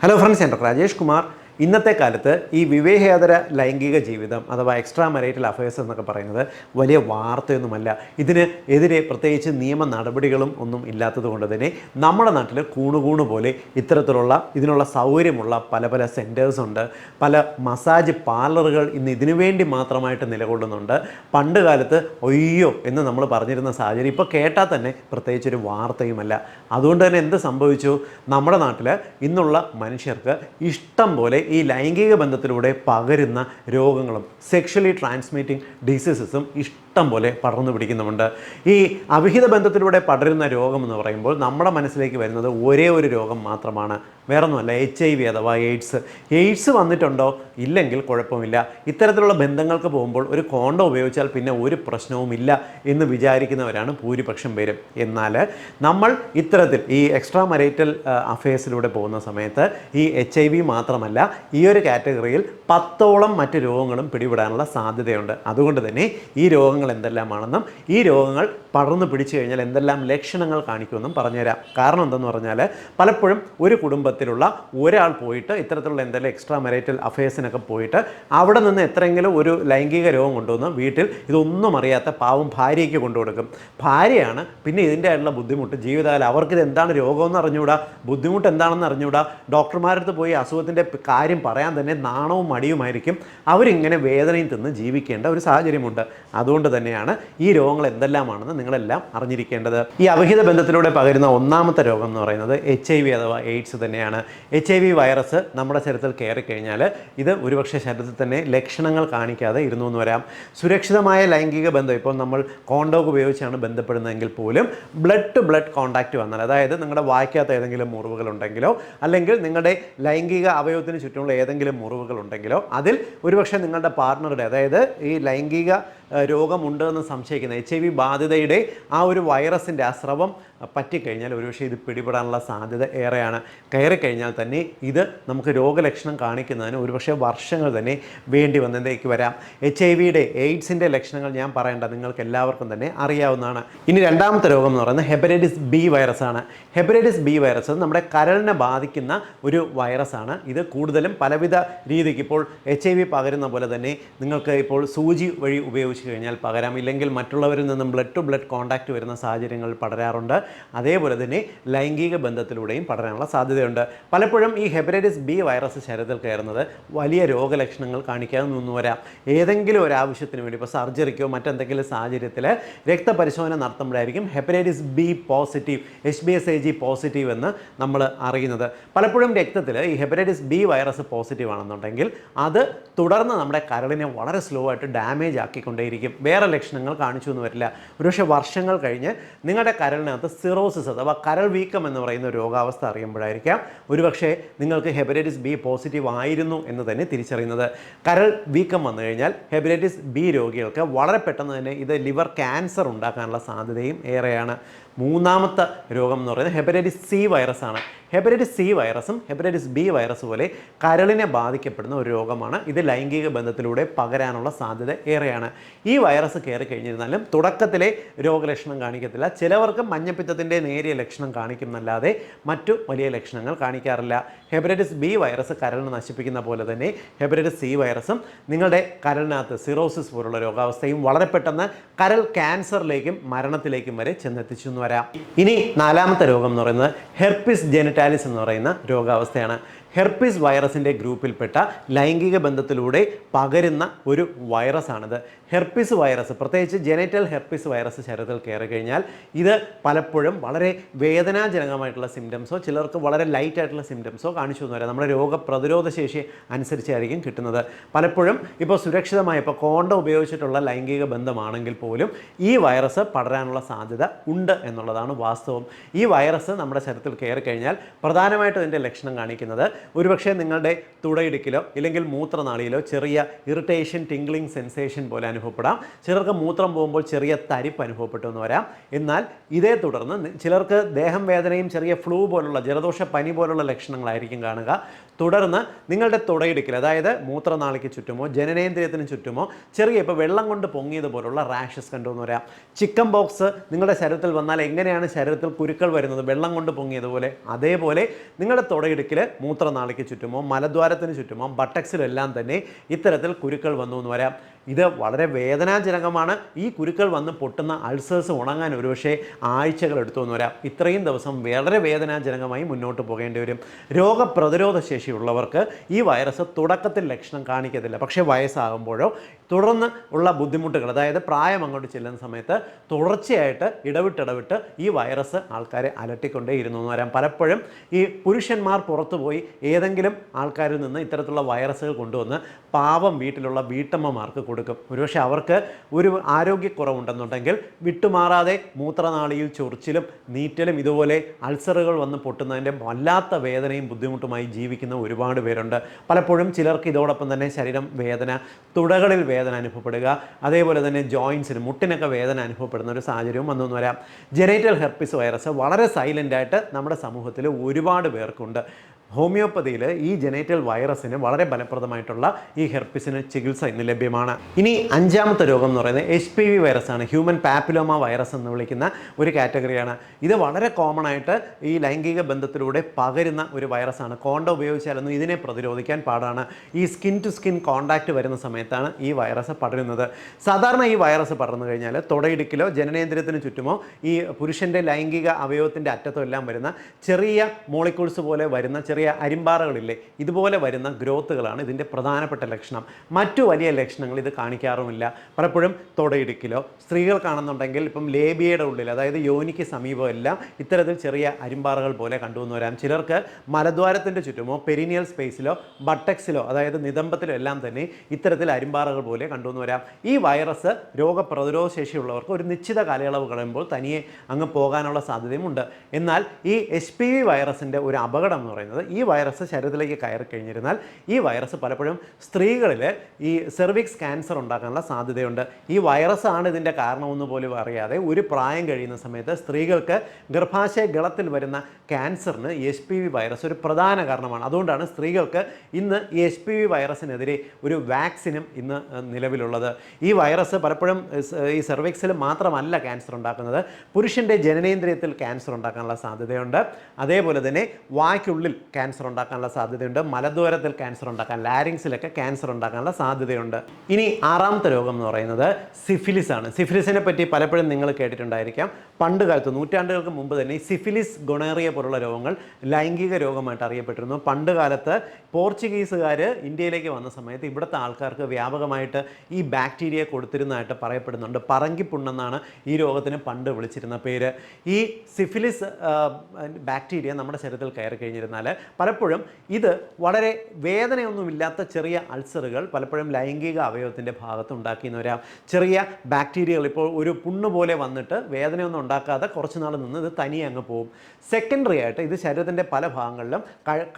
Hello friends ഞാൻ doctor Rajesh Kumar ഇന്നത്തെ കാലത്ത് ഈ വിവേഹേതര ലൈംഗിക ജീവിതം അഥവാ എക്സ്ട്രാ മരൈറ്റൽ അഫയേഴ്സ് എന്നൊക്കെ പറയുന്നത് വലിയ വാർത്തയൊന്നുമല്ല. ഇതിന് എതിരെ പ്രത്യേകിച്ച് നിയമ നടപടികളും ഒന്നും ഇല്ലാത്തത് കൊണ്ട് തന്നെ നമ്മുടെ നാട്ടിൽ കൂണുകൂണ് പോലെ ഇത്തരത്തിലുള്ള ഇതിനുള്ള സൗകര്യമുള്ള പല പല സെന്റേഴ്സ് ഉണ്ട്. പല മസാജ് പാർലറുകൾ ഇന്ന് ഇതിനു വേണ്ടി മാത്രമായിട്ട് നിലകൊള്ളുന്നുണ്ട്. പണ്ട് കാലത്ത് ഒയ്യോ എന്ന് നമ്മൾ പറഞ്ഞിരുന്ന സാഹചര്യം ഇപ്പോൾ കേട്ടാൽ തന്നെ പ്രത്യേകിച്ച് ഒരു വാർത്തയുമല്ല. അതുകൊണ്ട് തന്നെ എന്ത് സംഭവിച്ചു? നമ്മുടെ നാട്ടിൽ ഇന്നുള്ള മനുഷ്യർക്ക് ഇഷ്ടം പോലെ ഈ ലൈംഗിക ബന്ധത്തിലൂടെ പകരുന്ന രോഗങ്ങളും സെക്ഷലി ട്രാൻസ്മിറ്റിംഗ് ഡിസീസസും ഇഷ്ടം പോലെ പടർന്നു പിടിക്കുന്നുമുണ്ട്. ഈ അവിഹിത ബന്ധത്തിലൂടെ പടരുന്ന രോഗം എന്ന് പറയുമ്പോൾ നമ്മുടെ മനസ്സിലേക്ക് വരുന്നത് ഒരേ ഒരു രോഗം മാത്രമാണ്. വേറൊന്നുമല്ല എച്ച് ഐ വി അഥവാ എയ്ഡ്സ്. എയ്ഡ്സ് വന്നിട്ടുണ്ടോ? ഇല്ലെങ്കിൽ കുഴപ്പമില്ല. ഇത്തരത്തിലുള്ള ബന്ധങ്ങൾക്ക് പോകുമ്പോൾ ഒരു കോണ്ടം ഉപയോഗിച്ചാൽ പിന്നെ ഒരു പ്രശ്നവുമില്ല എന്ന് വിചാരിക്കുന്നവരാണ് ഭൂരിപക്ഷം പേരും. എന്നാൽ നമ്മൾ ഇത്തരത്തിൽ ഈ എക്സ്ട്രാ മരൈറ്റൽ അഫയേഴ്സിലൂടെ പോകുന്ന സമയത്ത് ഈ എച്ച് ഐ വി മാത്രമല്ല ഈ ഒരു കാറ്റഗറിയിൽ പത്തോളം മറ്റ് രോഗങ്ങളും പിടിപെടാനുള്ള സാധ്യതയുണ്ട്. അതുകൊണ്ട് തന്നെ ഈ രോഗങ്ങൾ എന്തെല്ലാമാണെന്നും ഈ രോഗങ്ങൾ പടർന്നു പിടിച്ചു കഴിഞ്ഞാൽ എന്തെല്ലാം ലക്ഷണങ്ങൾ കാണിക്കുമെന്നും പറഞ്ഞുതരാം. കാരണം എന്തെന്ന് പറഞ്ഞാൽ പലപ്പോഴും ഒരു കുടുംബത്തിലുള്ള ഒരാൾ പോയിട്ട് ഇത്തരത്തിലുള്ള എന്തെങ്കിലും എക്സ്ട്രാ മരൈറ്റൽ അഫയേഴ്സിനൊക്കെ പോയിട്ട് അവിടെ നിന്ന് എത്രയെങ്കിലും ഒരു ലൈംഗിക രോഗം കൊണ്ടുവന്ന് വീട്ടിൽ ഇതൊന്നും അറിയാത്ത പാവം ഭാര്യയ്ക്ക് കൊണ്ടുകൊടുക്കും ഭാര്യയാണ് പിന്നെ ഇതിന്റെ ആയിട്ടുള്ള ബുദ്ധിമുട്ട്. ജീവിതകാലം അവർക്കിത് എന്താണ് രോഗമെന്ന് അറിഞ്ഞുകൂടാ? ബുദ്ധിമുട്ട് എന്താണെന്ന് അറിഞ്ഞുകൂടാ? ഡോക്ടർമാരടുത്ത് പോയി അസുഖത്തിന്റെ കാര്യം പറയാൻ തന്നെ നാണവും മടിയുമായിരിക്കും. അവരിങ്ങനെ വേദനയും തിന്ന് ജീവിക്കേണ്ട ഒരു സാഹചര്യമുണ്ട്. അതുകൊണ്ട് തന്നെയാണ് ഈ രോഗങ്ങൾ എന്തെല്ലാമാണെന്ന് നിങ്ങളെല്ലാം അറിഞ്ഞിരിക്കേണ്ടത്. ഈ അവിഹിത ബന്ധത്തിലൂടെ പകരുന്ന ഒന്നാമത്തെ രോഗം എന്ന് പറയുന്നത് എച്ച് ഐ വി അഥവാ എയ്ഡ്സ് തന്നെയാണ്. എച്ച് ഐ വി വൈറസ് നമ്മുടെ ശരീരത്തിൽ കയറി കഴിഞ്ഞാൽ ഇത് ഒരുപക്ഷെ ശരീരത്തിൽ തന്നെ ലക്ഷണങ്ങൾ കാണിക്കാതെ ഇരുന്നു എന്ന് വരാം. സുരക്ഷിതമായ ലൈംഗിക ബന്ധം ഇപ്പോൾ നമ്മൾ കോണ്ടോക്ക് ഉപയോഗിച്ചാണ് ബന്ധപ്പെടുന്നതെങ്കിൽ പോലും ബ്ലഡ് ടു ബ്ലഡ് കോൺടാക്റ്റ് വന്നാൽ അതായത് നിങ്ങളുടെ വായിക്കാത്ത ഏതെങ്കിലും മുറിവുകൾ ഉണ്ടെങ്കിലോ അല്ലെങ്കിൽ നിങ്ങളുടെ ലൈംഗിക അവയവത്തിന് ചുറ്റുമുള്ള ഏതെങ്കിലും മുറിവുകൾ ഉണ്ടെങ്കിലോ അതിൽ ഒരുപക്ഷെ നിങ്ങളുടെ പാർട്ണറുടെ അതായത് ഈ ലൈംഗിക രോഗമുണ്ടെന്ന് സംശയിക്കുന്ന എച്ച് ഐ വി ബാധിതയുടെ ആ ഒരു വൈറസിന്റെ ആ സ്രവം പറ്റിക്കഴിഞ്ഞാൽ ഒരുപക്ഷെ ഇത് പിടിപെടാനുള്ള സാധ്യത ഏറെയാണ്. കയറി കഴിഞ്ഞാൽ തന്നെ ഇത് നമുക്ക് രോഗലക്ഷണം കാണിക്കുന്നതിന് ഒരുപക്ഷെ വർഷങ്ങൾ തന്നെ വേണ്ടി വന്നതിലേക്ക് വരാം. എച്ച് ഐ വിയുടെ എയ്ഡ്സിന്റെ ലക്ഷണങ്ങൾ ഞാൻ പറയേണ്ട നിങ്ങൾക്ക് എല്ലാവർക്കും തന്നെ അറിയാവുന്നതാണ്. ഇനി രണ്ടാമത്തെ രോഗം എന്ന് പറയുന്നത് ഹെപ്പറ്റൈറ്റിസ് ബി വൈറസ് ആണ്. ബി വൈറസ് നമ്മുടെ കരളിനെ ബാധിക്കുന്ന ഒരു വൈറസാണ് ഇത് കൂടുതലും പലവിധ രീതിക്ക് ഇപ്പോൾ എച്ച് ഐ വി പകരുന്ന പോലെ തന്നെ നിങ്ങൾക്ക് ഇപ്പോൾ സൂചി വഴി ഉപയോഗിച്ച് കഴിഞ്ഞാൽ പകരാം. ഇല്ലെങ്കിൽ മറ്റുള്ളവരിൽ നിന്നും ബ്ലഡ് ടു ബ്ലഡ് കോൺടാക്റ്റ് വരുന്ന സാഹചര്യങ്ങൾ പടരാറുണ്ട്. അതേപോലെ തന്നെ ലൈംഗിക ബന്ധത്തിലൂടെയും പടരാനുള്ള സാധ്യതയുണ്ട്. പലപ്പോഴും ഈ ഹെപ്പറ്റൈറ്റിസ് ബി വൈറസ് ശരീരത്തിൽ കയറുന്നത് വലിയ രോഗലക്ഷണങ്ങൾ കാണിക്കാതെ നിന്നു വരാം. ഏതെങ്കിലും ഒരു ആവശ്യത്തിന് വേണ്ടി ഇപ്പോൾ സർജറിക്കോ മറ്റെന്തെങ്കിലും സാഹചര്യത്തിൽ രക്തപരിശോധന നടത്തുമ്പോഴായിരിക്കും hepatitis B positive H B S A G positive എന്ന് നമ്മൾ അറിയുന്നത്. പലപ്പോഴും രക്തത്തിൽ ഈ ഹെപ്പറ്റൈറ്റിസ് ബി വൈറസ് പോസിറ്റീവ് ആണെന്നുണ്ടെങ്കിൽ അത് തുടർന്ന് നമ്മുടെ കരളിനെ വളരെ സ്ലോ ആയിട്ട് ഡാമേജ് ആക്കിക്കൊണ്ടേയിരിക്കും. വേറെ ലക്ഷണങ്ങൾ കാണിച്ചു എന്ന് വരില്ല. ഒരുപക്ഷെ വർഷങ്ങൾ കഴിഞ്ഞ് നിങ്ങളുടെ കരളിനകത്ത് സിറോസിസ് അഥവാ കരൾ വീക്കം എന്ന് പറയുന്ന രോഗാവസ്ഥ അറിയുമ്പോഴായിരിക്കാം ഒരുപക്ഷെ നിങ്ങൾക്ക് ഹെപ്പറ്റൈറ്റിസ് ബി പോസിറ്റീവ് ആയിരുന്നു എന്ന് തന്നെ തിരിച്ചറിയുന്നത്. കരൾ വീക്കം വന്നു കഴിഞ്ഞാൽ ഹെപ്പറ്റൈറ്റിസ് ബി രോഗികൾക്ക് വളരെ പെട്ടെന്ന് തന്നെ ഇത് ലിവർ ക്യാൻസർ ഉണ്ടാക്കാനുള്ള സാധ്യതയും ഏറെയാണ്. മൂന്നാമത്തെ രോഗം എന്ന് പറയുന്നത് ഹെപ്പറ്റൈറ്റിസ് സി വൈറസ് ആണ്. ഹെപ്പറ്റൈറ്റിസ് സി വൈറസും ഹെപ്പറ്റൈറ്റിസ് ബി വൈറസ് പോലെ കരളിനെ ബാധിക്കപ്പെടുന്ന ഒരു രോഗമാണ്. ഇത് ലൈംഗിക ബന്ധത്തിലൂടെ പകരാനുള്ള സാധ്യത ഏറെയാണ്. ഈ വൈറസ് കയറി കഴിഞ്ഞിരുന്നാലും തുടക്കത്തിലെ രോഗലക്ഷണം കാണിക്കത്തില്ല. ചിലവർക്ക് മഞ്ഞപ്പിത്തത്തിന്റെ നേരിയ ലക്ഷണം കാണിക്കുന്നല്ലാതെ മറ്റു വലിയ ലക്ഷണങ്ങൾ കാണിക്കാറില്ല. ഹെപ്പറ്റൈറ്റിസ് ബി വൈറസ് കരളിനെ നശിപ്പിക്കുന്ന പോലെ തന്നെ ഹെപ്പറ്റൈറ്റിസ് സി വൈറസും നിങ്ങളുടെ കരളിനകത്ത് സിറോസിസ് പോലുള്ള രോഗാവസ്ഥയും വളരെ പെട്ടെന്ന് കരൾ ക്യാൻസറിലേക്കും മരണത്തിലേക്കും വരെ ചെന്നെത്തിച്ചു വരാം. ഇനി നാലാമത്തെ രോഗം എന്ന് പറയുന്നത് ഹെർപ്പിസ് ജെനറ്റാലിസ് എന്ന് പറയുന്ന രോഗാവസ്ഥയാണ്. ഹെർപ്പിസ് വൈറസിന്റെ ഗ്രൂപ്പിൽപ്പെട്ട ലൈംഗിക ബന്ധത്തിലൂടെ പകരുന്ന ഒരു വൈറസാണിത്. ഹെർപ്പിസ് വൈറസ് പ്രത്യേകിച്ച് ജെനറ്റൽ ഹെർപ്പിസ് വൈറസ് ശരീരത്തിൽ കയറി കഴിഞ്ഞാൽ ഇത് പലപ്പോഴും വളരെ വേദനാജനകമായിട്ടുള്ള സിംറ്റംസോ ചിലർക്ക് വളരെ ലൈറ്റ് ആയിട്ടുള്ള സിംറ്റംസോ കാണിച്ചു എന്ന് നമ്മുടെ രോഗപ്രതിരോധ ശേഷി അനുസരിച്ചായിരിക്കും കിട്ടുന്നത്. പലപ്പോഴും ഇപ്പോൾ സുരക്ഷിതമായ ഇപ്പോൾ കോണ്ട ഉപയോഗിച്ചിട്ടുള്ള ലൈംഗിക ബന്ധമാണെങ്കിൽ പോലും ഈ വൈറസ് പടരാനുള്ള സാധ്യത ഉണ്ട് എന്നുള്ളതാണ് വാസ്തവം. ഈ വൈറസ് നമ്മുടെ ശരീരത്തിൽ കയറി കഴിഞ്ഞാൽ പ്രധാനമായിട്ടും ഇതിന്റെ ലക്ഷണം കാണിക്കുന്നത് ഒരുപക്ഷെ നിങ്ങളുടെ തുടയിടുക്കിലോ ഇല്ലെങ്കിൽ മൂത്രനാളിയിലോ ചെറിയ ഇറിറ്റേഷൻ ടിംഗ്ലിംഗ് സെൻസേഷൻ പോലെ അനുഭവപ്പെടാം. ചിലർക്ക് മൂത്രം പോകുമ്പോൾ ചെറിയ തരിപ്പ് അനുഭവപ്പെട്ടു എന്ന് വരാം. എന്നാൽ ഇതേ തുടർന്ന് ചിലർക്ക് ദേഹം വേദനയും ചെറിയ ഫ്ലൂ പോലുള്ള ജലദോഷ പനി പോലുള്ള ലക്ഷണങ്ങളായിരിക്കും കാണുക. തുടർന്ന് നിങ്ങളുടെ തുടയിടുക്കിൽ അതായത് മൂത്രനാളിക്ക് ചുറ്റുമോ ജനനേന്ദ്രിയത്തിന് ചുറ്റുമോ ചെറിയ ഇപ്പോൾ വെള്ളം കൊണ്ട് പൊങ്ങിയതുപോലുള്ള റാഷസ് കണ്ടുവന്ന് വരാം. ചിക്കൻ ബോക്സ് നിങ്ങളുടെ ശരീരത്തിൽ വന്നാൽ എങ്ങനെയാണ് ശരീരത്തിൽ കുരുക്കൾ വരുന്നത് വെള്ളം കൊണ്ട് പൊങ്ങിയതുപോലെ? അതേപോലെ നിങ്ങളുടെ തുടയിടുക്കിൽ മൂത്രനാളിക്ക് ചുറ്റുമോ മലദ്വാരത്തിന് ചുറ്റുമോ ബട്ടക്സിലെല്ലാം തന്നെ ഇത്തരത്തിൽ കുരുക്കൾ വന്നു എന്ന് വരാം. ഇത് വളരെ വേദനാജനകമാണ്. ഈ കുരുക്കൾ വന്ന് പൊട്ടുന്ന അൾസേഴ്സ് ഉണങ്ങാൻ ഒരുപക്ഷെ ആഴ്ചകൾ എടുത്തു വരാം. ഇത്രയും ദിവസം വളരെ വേദനാജനകമായി മുന്നോട്ട് പോകേണ്ടി വരും. രോഗപ്രതിരോധ ശേഷിയുള്ളവർക്ക് ഈ വൈറസ് തുടക്കത്തിൽ ലക്ഷണം കാണിക്കത്തില്ല. പക്ഷേ വയസ്സാകുമ്പോഴോ തുടർന്ന് ഉള്ള ബുദ്ധിമുട്ടുകൾ അതായത് പ്രായം അങ്ങോട്ട് ചെല്ലുന്ന സമയത്ത് തുടർച്ചയായിട്ട് ഇടവിട്ടിടവിട്ട് ഈ വൈറസ് ആൾക്കാരെ അലട്ടിക്കൊണ്ടേയിരുന്നു എന്ന് വരാം പലപ്പോഴും ഈ പുരുഷന്മാർ പുറത്തുപോയി ഏതെങ്കിലും ആൾക്കാരിൽ നിന്ന് ഇത്തരത്തിലുള്ള വൈറസുകൾ കൊണ്ടുവന്ന് പാവം വീട്ടിലുള്ള വീട്ടമ്മമാർക്ക് കൊടുക്കും. ഒരുപക്ഷെ അവർക്ക് ഒരു ആരോഗ്യക്കുറവുണ്ടെന്നുണ്ടെങ്കിൽ വിട്ടുമാറാതെ മൂത്രനാളിയിൽ ചൊറിച്ചിലും നീറ്റലും ഇതുപോലെ അൾസറുകൾ വന്ന് പൊട്ടുന്നതിന്റെ വല്ലാത്ത വേദനയും ബുദ്ധിമുട്ടുമായി ജീവിക്കുന്ന ഒരുപാട് പേരുണ്ട്. പലപ്പോഴും ചിലർക്ക് ഇതോടൊപ്പം തന്നെ ശരീരം വേദന തുടകളിൽ വേദന അനുഭവപ്പെടുക. അതേപോലെ തന്നെ ജോയിൻസിന് മുട്ടിനൊക്കെ വേദന അനുഭവപ്പെടുന്ന ഒരു സാഹചര്യവും വന്നു വരാം. ജെനേറ്റൽ ഹെർപ്പിസ് വൈറസ് വളരെ സൈലന്റായിട്ട് നമ്മുടെ സമൂഹത്തിൽ ഒരുപാട് പേർക്കുണ്ട്. ഹോമിയോപ്പതിയിൽ ഈ ജനേറ്റൽ വൈറസിന് വളരെ ഫലപ്രദമായിട്ടുള്ള ഈ ഹെർപ്പിസിന് ചികിത്സ ഇന്ന് ലഭ്യമാണ്. ഇനി അഞ്ചാമത്തെ രോഗം എന്ന് പറയുന്നത് എച്ച് പി വി വൈറസാണ്. ഹ്യൂമൻ പാപ്പിലോമ വൈറസ് എന്ന് വിളിക്കുന്ന ഒരു കാറ്റഗറിയാണ്. ഇത് വളരെ കോമൺ ആയിട്ട് ഈ ലൈംഗിക ബന്ധത്തിലൂടെ പകരുന്ന ഒരു വൈറസാണ്. കോണ്ട ഉപയോഗിച്ചാലൊന്നും ഇതിനെ പ്രതിരോധിക്കാൻ പാടാണ്. ഈ സ്കിൻ ടു സ്കിൻ കോണ്ടാക്റ്റ് വരുന്ന സമയത്താണ് ഈ വൈറസ് പടരുന്നത്. സാധാരണ ഈ വൈറസ് പടർന്നു കഴിഞ്ഞാൽ തുടയിടുക്കിലോ ജനനേന്ദ്രിയത്തിന് ചുറ്റുമോ ഈ പുരുഷന്റെ ലൈംഗിക അവയവത്തിന്റെ അറ്റത്തോ എല്ലാം വരുന്ന ചെറിയ മോളിക്യൂൾസ് പോലെ വരുന്ന ചെറിയ അരിമ്പാറകളില്ലേ ഇതുപോലെ വരുന്ന ഗ്രോത്തുകളാണ് ഇതിന്റെ പ്രധാനപ്പെട്ട ലക്ഷണം. മറ്റു വലിയ ലക്ഷണങ്ങൾ ഇത് കാണിക്കാറുമില്ല. പലപ്പോഴും തുടയിടുക്കിലോ സ്ത്രീകൾക്കാണെന്നുണ്ടെങ്കിൽ ഇപ്പം ലേബിയയുടെ ഉള്ളിൽ അതായത് യോനിക്ക് സമീപമെല്ലാം ഇത്തരത്തിൽ ചെറിയ അരിമ്പാറകൾ പോലെ കണ്ടുവന്നു വരാം. ചിലർക്ക് മലദ്വാരത്തിന്റെ ചുറ്റുമോ പെരിനിയൽ സ്പേസിലോ ബട്ടക്സിലോ അതായത് നിതംബത്തിലോ എല്ലാം തന്നെ ഇത്തരത്തിൽ അരിമ്പാറകൾ പോലെ കണ്ടുവന്നു വരാം. ഈ വൈറസ് രോഗപ്രതിരോധ ശേഷിയുള്ളവർക്ക് ഒരു നിശ്ചിത കാലയളവ് കഴിയുമ്പോൾ തനിയെ അങ്ങ് പോകാനുള്ള സാധ്യതയുമുണ്ട്. എന്നാൽ ഈ എച്ച് പി വി വൈറസിന്റെ ഒരു അപകടം എന്ന് പറയുന്നത് ഈ വൈറസ് ശരീരത്തിലേക്ക് കയറി കഴിഞ്ഞിരുന്നാൽ ഈ വൈറസ് പലപ്പോഴും സ്ത്രീകളിൽ ഈ സെർവിക്സ് ക്യാൻസർ ഉണ്ടാക്കാനുള്ള സാധ്യതയുണ്ട്. ഈ വൈറസ് ആണ് ഇതിന്റെ കാരണമെന്ന് പോലും അറിയാതെ ഒരു പ്രായം കഴിയുന്ന സമയത്ത് സ്ത്രീകൾക്ക് ഗർഭാശയ ഗളത്തിൽ വരുന്ന ക്യാൻസറിന് എച്ച് പി വി വൈറസ് ഒരു പ്രധാന കാരണമാണ്. അതുകൊണ്ടാണ് സ്ത്രീകൾക്ക് ഇന്ന് ഈ എച്ച് പി വി വൈറസിനെതിരെ ഒരു വാക്സിനും ഇന്ന് നിലവിലുള്ളത്. ഈ വൈറസ് പലപ്പോഴും ഈ സെർവിക്സിൽ മാത്രമല്ല ക്യാൻസർ ഉണ്ടാക്കുന്നത്. പുരുഷന്റെ ജനനേന്ദ്രിയത്തിൽ ക്യാൻസർ ഉണ്ടാക്കാനുള്ള സാധ്യതയുണ്ട്. അതേപോലെ തന്നെ വായ്ക്കുള്ളിൽ ക്യാൻസർ ഉണ്ടാക്കാനുള്ള സാധ്യതയുണ്ട്. മലദ്വാരത്തിൽ ക്യാൻസർ ഉണ്ടാക്കാൻ ലാരിങ്സിലൊക്കെ ക്യാൻസർ ഉണ്ടാക്കാനുള്ള സാധ്യതയുണ്ട്. ഇനി ആറാമത്തെ രോഗം എന്ന് പറയുന്നത് സിഫിലിസ് ആണ്. സിഫിലിസിനെ പറ്റി പലപ്പോഴും നിങ്ങൾ കേട്ടിട്ടുണ്ടായിരിക്കാം. പണ്ട് കാലത്ത് നൂറ്റാണ്ടുകൾക്ക് മുമ്പ് തന്നെ ഈ സിഫിലിസ് ഗുണേറിയ പോലുള്ള രോഗങ്ങൾ ലൈംഗിക രോഗമായിട്ട് അറിയപ്പെട്ടിരുന്നു. പണ്ട് കാലത്ത് പോർച്ചുഗീസുകാർ ഇന്ത്യയിലേക്ക് വന്ന സമയത്ത് ഇവിടുത്തെ ആൾക്കാർക്ക് വ്യാപകമായിട്ട് ഈ ബാക്ടീരിയ കൊടുത്തിരുന്നതായിട്ട് പറയപ്പെടുന്നുണ്ട്. പറങ്കിപ്പുണ്ണെന്നാണ് ഈ രോഗത്തിന് പണ്ട് വിളിച്ചിരുന്ന പേര്. ഈ സിഫിലിസ് ബാക്ടീരിയ നമ്മുടെ ശരീരത്തിൽ കയറി കഴിഞ്ഞിരുന്നാൽ പലപ്പോഴും ഇത് വളരെ വേദനയൊന്നുമില്ലാത്ത ചെറിയ അൾസറുകൾ പലപ്പോഴും ലൈംഗിക അവയവത്തിന്റെ ഭാഗത്ത് ഉണ്ടാക്കിയെന്ന് വരാം. ചെറിയ ബാക്ടീരിയകൾ ഇപ്പോൾ ഒരു പുണ്ണ് പോലെ വന്നിട്ട് വേദനയൊന്നും ഉണ്ടാക്കാതെ കുറച്ച് നാൾ നിന്ന് ഇത് തനിയെ അങ്ങ് പോകും. സെക്കൻഡറി ആയിട്ട് ഇത് ശരീരത്തിന്റെ പല ഭാഗങ്ങളിലും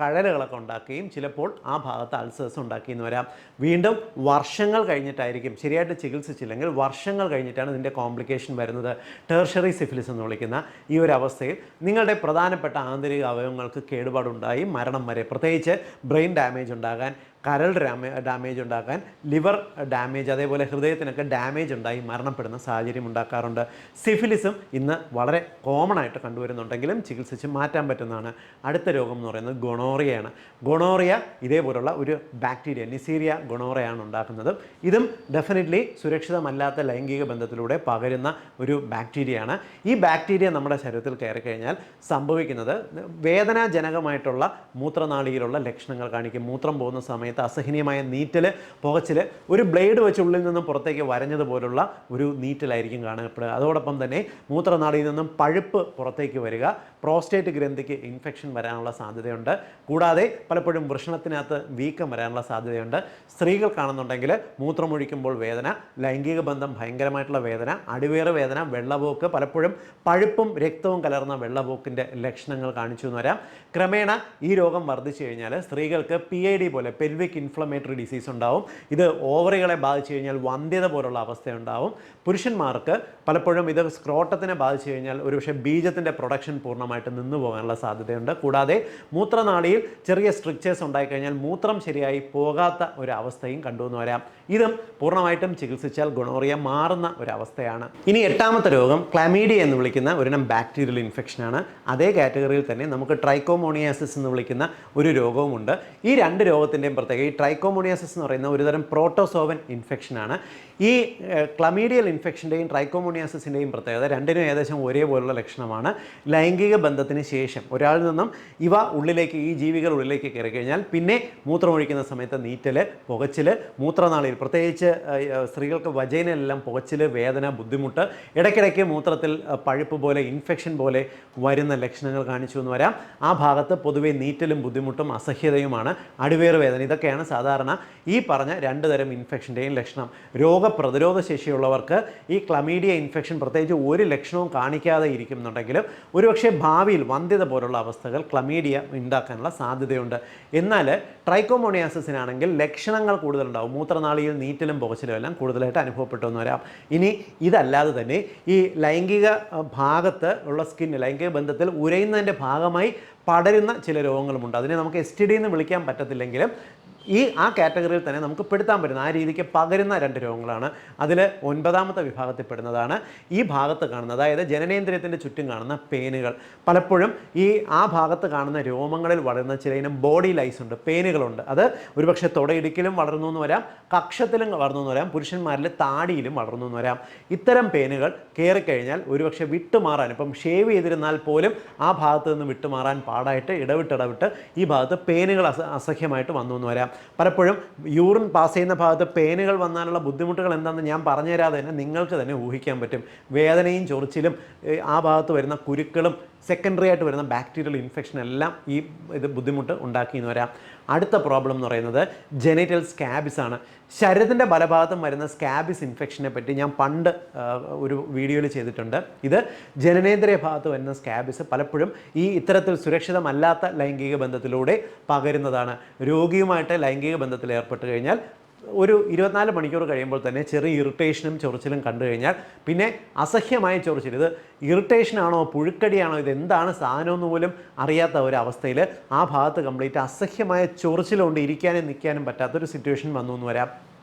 കഴലുകളൊക്കെ ഉണ്ടാക്കുകയും ചിലപ്പോൾ ആ ഭാഗത്ത് അൾസേഴ്സ് ഉണ്ടാക്കിയെന്ന് വരാം. വീണ്ടും വർഷങ്ങൾ കഴിഞ്ഞിട്ടായിരിക്കും ശരിയായിട്ട് ചികിത്സിച്ചില്ലെങ്കിൽ വർഷങ്ങൾ കഴിഞ്ഞിട്ടാണ് ഇതിന്റെ കോംപ്ലിക്കേഷൻ വരുന്നത്. ടേർഷറി സിഫിലിസ് എന്ന് വിളിക്കുന്ന ഈ ഒരു അവസ്ഥയിൽ നിങ്ങളുടെ പ്രധാനപ്പെട്ട ആന്തരിക അവയവങ്ങൾക്ക് കേടുപാടുണ്ടായി മരണം വരെ പ്രത്യേകിച്ച് ബ്രെയിൻ ഡാമേജ് ഉണ്ടാകാൻ കരൾ ഡാമേ ഡാമേജ് ഉണ്ടാക്കാൻ ലിവർ ഡാമേജ് അതേപോലെ ഹൃദയത്തിനൊക്കെ ഡാമേജ് ഉണ്ടായി മരണപ്പെടുന്ന സാഹചര്യം ഉണ്ടാക്കാറുണ്ട്. സിഫിലിസും ഇന്ന് വളരെ കോമൺ ആയിട്ട് കണ്ടുവരുന്നുണ്ടെങ്കിലും ചികിത്സിച്ച് മാറ്റാൻ പറ്റുന്നതാണ്. അടുത്ത രോഗം എന്ന് പറയുന്നത് ഗൊണോറിയയാണ്. ഗൊണോറിയ ഇതേപോലുള്ള ഒരു ബാക്ടീരിയ നിസീരിയ ഗൊണോറിയാണ് ഉണ്ടാക്കുന്നത്. ഇതും ഡെഫിനറ്റ്ലി സുരക്ഷിതമല്ലാത്ത ലൈംഗിക ബന്ധത്തിലൂടെ പകരുന്ന ഒരു ബാക്ടീരിയയാണ്. ഈ ബാക്ടീരിയ നമ്മുടെ ശരീരത്തിൽ കയറി കഴിഞ്ഞാൽ സംഭവിക്കുന്നത് വേദനാജനകമായിട്ടുള്ള മൂത്രനാളിയിലുള്ള ലക്ഷണങ്ങൾ കാണിക്കും. മൂത്രം പോകുന്ന സമയത്ത് അസഹനീയമായ നീറ്റൽ പുകച്ചിൽ ഒരു ബ്ലേഡ് വെച്ച് ഉള്ളിൽ നിന്നും പുറത്തേക്ക് വരഞ്ഞതുപോലുള്ള ഒരു നീറ്റലായിരിക്കും കാണപ്പെടുക. അതോടൊപ്പം തന്നെ മൂത്രനാളിയിൽ നിന്നും പഴുപ്പ് പുറത്തേക്ക് വരിക. പ്രോസ്റ്റേറ്റ് ഗ്രന്ഥിക്ക് ഇൻഫെക്ഷൻ വരാനുള്ള സാധ്യതയുണ്ട്. കൂടാതെ പലപ്പോഴും വൃഷണത്തിനകത്ത് വീക്കം വരാനുള്ള സാധ്യതയുണ്ട്. സ്ത്രീകൾ കാണുന്നുണ്ടെങ്കിൽ മൂത്രമൊഴിക്കുമ്പോൾ വേദന ലൈംഗിക ബന്ധം ഭയങ്കരമായിട്ടുള്ള വേദന അടിവേറ് വേദന വെള്ളപോക്ക് പലപ്പോഴും പഴുപ്പും രക്തവും കലർന്ന വെള്ളപോക്കിന്റെ ലക്ഷണങ്ങൾ കാണിച്ചു എന്ന് വരാം. ക്രമേണ ഈ രോഗം വർദ്ധിച്ചു കഴിഞ്ഞാൽ സ്ത്രീകൾക്ക് പി ഐ ഡി പോലെ പെൽവിക് ഇൻഫ്ലമേറ്ററി ഡിസീസ് ഉണ്ടാവും. ഇത് ഓവറികളെ ബാധിച്ചു കഴിഞ്ഞാൽ വന്ധ്യത പോലുള്ള അവസ്ഥയുണ്ടാവും. പുരുഷന്മാർക്ക് പലപ്പോഴും ഇത് സ്ക്രോട്ടത്തിനെ ബാധിച്ചു കഴിഞ്ഞാൽ ഒരുപക്ഷെ ബീജത്തിന്റെ പ്രൊഡക്ഷൻ പൂർണമായിട്ട് നിന്നു പോകാനുള്ള സാധ്യതയുണ്ട്. കൂടാതെ മൂത്രനാളിയിൽ ചെറിയ സ്ട്രിക്ചേഴ്സ് ഉണ്ടായിക്കഴിഞ്ഞാൽ മൂത്രം ശരിയായി പോകാത്ത ഒരു അവസ്ഥയും കണ്ടുവന്ന് വരാം. ഇതും പൂർണമായിട്ടും ചികിത്സിച്ചാൽ ഗുണോറിയ മാറുന്ന ഒരവസ്ഥയാണ്. ഇനി എട്ടാമത്തെ രോഗം ക്ലാമീഡിയ എന്ന് വിളിക്കുന്ന ഒരിനം ബാക്ടീരിയൽ ഇൻഫെക്ഷനാണ് അതേ കാറ്റഗറിയിൽ തന്നെ നമുക്ക് ട്രൈക്കോമോണിയാസിസ് എന്ന് വിളിക്കുന്ന ഒരു രോഗവുമുണ്ട്. ഈ രണ്ട് രോഗത്തിന്റെയും പ്രത്യേക ഈ ട്രൈക്കോമോണിയാസിസ് എന്ന് പറയുന്ന ഒരുതരം പ്രോട്ടോസോവൻ ഇൻഫെക്ഷനാണ്. ഈ ക്ലമീഡിയൽ ഇൻഫെക്ഷന്റെയും ട്രൈക്കോമോണിയാസിസിന്റെയും പ്രത്യേകത രണ്ടിനും ഏകദേശം ഒരേപോലുള്ള ലക്ഷണമാണ്. ലൈംഗിക ബന്ധത്തിന് ശേഷം ഒരാളിൽ നിന്നും ഇവ ഉള്ളിലേക്ക് ഈ ജീവികൾ ഉള്ളിലേക്ക് കയറി കഴിഞ്ഞാൽ പിന്നെ മൂത്രമൊഴിക്കുന്ന സമയത്ത് നീറ്റൽ പുകച്ചിൽ മൂത്രനാളിയിൽ പ്രത്യേകിച്ച് സ്ത്രീകൾക്ക് വജൈനലെല്ലാം പുകച്ചിൽ വേദന ബുദ്ധിമുട്ട് ഇടയ്ക്കിടയ്ക്ക് മൂത്രത്തിൽ പഴുപ്പ് പോലെ ഇൻഫെക്ഷൻ പോലെ വരുന്ന ലക്ഷണങ്ങൾ കാണിച്ചു എന്ന് വരാം. ആ ഭാഗത്ത് പൊതുവേ നീറ്റലും ബുദ്ധിമുട്ടും അസഹ്യതയുമാണ്. അടിവേറ് വേദന ഇതൊക്കെയാണ് സാധാരണ ഈ പറഞ്ഞ രണ്ട് തരം ഇൻഫെക്ഷന്റെയും ലക്ഷണം. രോഗപ്രതിരോധ ശേഷിയുള്ളവർക്ക് ഈ ക്ലമീഡിയ ഇൻഫെക്ഷൻ പ്രത്യേകിച്ച് ഒരു ലക്ഷണവും കാണിക്കാതെ ഇരിക്കുന്നുണ്ടെങ്കിലും ഒരുപക്ഷെ ഭാവിയിൽ വന്ധ്യത പോലുള്ള അവസ്ഥകൾ ക്ലമീഡിയ ഉണ്ടാക്കാനുള്ള സാധ്യതയുണ്ട്. എന്നാൽ ട്രൈക്കോമോണിയാസിസിനാണെങ്കിൽ ലക്ഷണങ്ങൾ കൂടുതലുണ്ടാവും. മൂത്രനാളിയിൽ നീറ്റലും പുകച്ചിലും എല്ലാം കൂടുതലായിട്ട് അനുഭവപ്പെട്ടു എന്ന് വരാം. ഇനി ഇതല്ലാതെ തന്നെ ഈ ലൈംഗിക ഭാഗത്ത് ഉള്ള സ്കിൻ ലൈംഗിക ബന്ധത്തിൽ ഉരയുന്നതിന്റെ ഭാഗമായി പടരുന്ന ചില രോഗങ്ങളുമുണ്ട്. അതിനെ നമുക്ക് എസ് ടി ഡി എന്ന് വിളിക്കാൻ പറ്റത്തില്ലെങ്കിലും ഈ ആ കാറ്റഗറിയിൽ തന്നെ നമുക്ക് പെടുത്താൻ പറ്റുന്ന ആ രീതിക്ക് പകരുന്ന രണ്ട് രോഗങ്ങളാണ്. അതിൽ ഒൻപതാമത്തെ വിഭാഗത്തിൽ പെടുന്നതാണ്. ഈ ഭാഗത്ത് കാണുന്ന അതായത് ജനനേന്ദ്രിയത്തിന്റെ ചുറ്റും കാണുന്ന പേനുകൾ. പലപ്പോഴും ഈ ആ ഭാഗത്ത് കാണുന്ന രോമങ്ങളിൽ വളരുന്ന ചില ഇനം ബോഡി ലൈസ് ഉണ്ട് പേനുകളുണ്ട്. അത് ഒരുപക്ഷെ തുടയിടുക്കിലും വളർന്നു എന്ന് വരാം കക്ഷത്തിലും വളർന്നു എന്ന് വരാം പുരുഷന്മാരിൽ താടിയിലും വളർന്നു എന്ന് വരാം. ഇത്തരം പേനുകൾ കയറിക്കഴിഞ്ഞാൽ ഒരുപക്ഷെ വിട്ടുമാറാൻ ഇപ്പം ഷേവ് ചെയ്തിരുന്നാൽ പോലും ആ ഭാഗത്ത് നിന്ന് വിട്ടുമാറാൻ പാടായിട്ട് ഇടവിട്ട് ഇടവിട്ട് ഈ ഭാഗത്ത് പേനുകൾ അസ അസഹ്യമായിട്ട് വന്നു എന്ന് വരാം. പലപ്പോഴും യൂറിൻ പാസ് ചെയ്യുന്ന ഭാഗത്ത് പേനുകൾ വന്നാലുള്ള ബുദ്ധിമുട്ടുകൾ എന്താണെന്ന് ഞാൻ പറഞ്ഞുതരാതെ തന്നെ നിങ്ങൾക്ക് തന്നെ ഊഹിക്കാൻ പറ്റും. വേദനയും ചൊറിച്ചിലും ആ ഭാഗത്ത് വരുന്ന കുരുക്കളും സെക്കൻഡറി ആയിട്ട് വരുന്ന ബാക്ടീരിയൽ ഇൻഫെക്ഷൻ എല്ലാം ഈ ഇത് ബുദ്ധിമുട്ട് ഉണ്ടാക്കി എന്ന് വരാം. അടുത്ത പ്രോബ്ലം എന്ന് പറയുന്നത് ജെനിറ്റൽ സ്കാബിസ് ആണ്. ശരീരത്തിന്റെ ബലഭാഗത്തും വരുന്ന സ്കാബിസ് ഇൻഫെക്ഷനെ പറ്റി ഞാൻ പണ്ട് ഒരു വീഡിയോയിൽ ചെയ്തിട്ടുണ്ട്. ഇത് ജനനേന്ദ്രിയ ഭാഗത്ത് വരുന്ന സ്കാബിസ് പലപ്പോഴും ഈ ഇത്തരത്തിൽ സുരക്ഷിതമല്ലാത്ത ലൈംഗിക ബന്ധത്തിലൂടെ പകരുന്നതാണ്. രോഗിയുമായിട്ട് ലൈംഗിക ബന്ധത്തിൽ ഏർപ്പെട്ട് കഴിഞ്ഞാൽ ഒരു ഇരുപത്തിനാല് മണിക്കൂർ കഴിയുമ്പോൾ തന്നെ ചെറിയ ഇറിറ്റേഷനും ചൊറിച്ചിലും കണ്ടു കഴിഞ്ഞാൽ പിന്നെ അസഹ്യമായ ചൊറിച്ചിൽ. ഇത് ഇറിറ്റേഷനാണോ പുഴുക്കടിയാണോ ഇത് എന്താണ് സാധനമെന്ന് പോലും അറിയാത്ത ഒരു അവസ്ഥയിൽ ആ ഭാഗത്ത് കംപ്ലീറ്റ് അസഹ്യമായ ചൊറിച്ചിലുകൊണ്ട് ഇരിക്കാനും നിൽക്കാനും പറ്റാത്തൊരു സിറ്റുവേഷൻ വന്നു എന്ന് വരാം.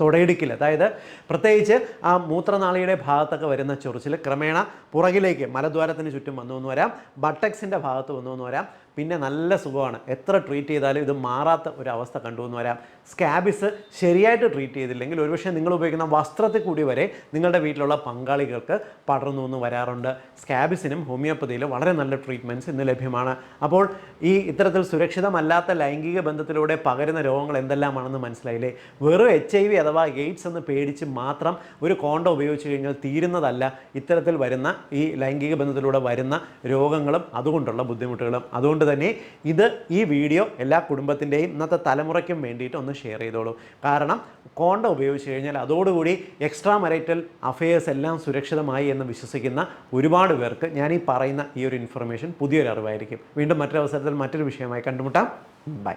തുടയിടുക്കിൽ. അതായത് പ്രത്യേകിച്ച് ആ മൂത്രനാളിയുടെ ഭാഗത്തൊക്കെ വരുന്ന ചൊറിച്ചിൽ ക്രമേണ പുറകിലേക്ക് മലദ്വാരത്തിന് ചുറ്റും വന്നു എന്ന് വരാം. ബട്ടക്സിന്റെ ഭാഗത്ത് വന്നു എന്ന് വരാം. പിന്നെ നല്ല സുഖമാണ്. എത്ര ട്രീറ്റ് ചെയ്താലും ഇത് മാറാത്ത ഒരു അവസ്ഥ കണ്ടു എന്ന് വരാം. സ്കാബിസ് ശരിയായിട്ട് ട്രീറ്റ് ചെയ്തില്ലെങ്കിൽ ഒരുപക്ഷെ നിങ്ങൾ ഉപയോഗിക്കുന്ന വസ്ത്രത്തിൽ കൂടി വരെ നിങ്ങളുടെ വീട്ടിലുള്ള പങ്കാളികൾക്ക് പടർന്നു വന്ന് വരാറുണ്ട്. സ്കാബിസിനും ഹോമിയോപ്പതിയിൽ വളരെ നല്ല ട്രീറ്റ്മെന്റ്സ് ഇന്ന് ലഭ്യമാണ്. അപ്പോൾ ഈ ഇത്തരത്തിൽ സുരക്ഷിതമല്ലാത്ത ലൈംഗിക ബന്ധത്തിലൂടെ പകരുന്ന രോഗങ്ങൾ എന്തെല്ലാമാണെന്ന് മനസ്സിലായില്ലേ? വെറും എച്ച് ഐ വി അഥവാ എയ്ഡ്സ് എന്ന് പേടിച്ച് മാത്രം ഒരു കോണ്ടം ഉപയോഗിച്ച് കഴിഞ്ഞാൽ തീരുന്നതല്ല. ഇത്തരത്തിൽ വരുന്ന ഈ ലൈംഗിക ബന്ധത്തിലൂടെ വരുന്ന രോഗങ്ങളും അതുകൊണ്ടുള്ള ബുദ്ധിമുട്ടുകളും. അതുകൊണ്ട് തന്നെ ഇത് ഈ വീഡിയോ എല്ലാ കുടുംബത്തിന്റെയും ഇന്നത്തെ തലമുറയ്ക്കും വേണ്ടിയിട്ട് ഒന്ന് ഷെയർ ചെയ്തോളൂ. കാരണം കോണ്ട ഉപയോഗിച്ച് കഴിഞ്ഞാൽ അതോടുകൂടി എക്സ്ട്രാ മരൈറ്റൽ അഫയേഴ്സ് എല്ലാം സുരക്ഷിതമായി എന്ന് വിശ്വസിക്കുന്ന ഒരുപാട് പേർക്ക് ഞാൻ ഈ പറയുന്ന ഈ ഒരു ഇൻഫർമേഷൻ പുതിയൊരു അറിവായിരിക്കും വീണ്ടും മറ്റൊരു അവസരത്തിൽ മറ്റൊരു വിഷയമായി കണ്ടുമുട്ടാം. ബൈ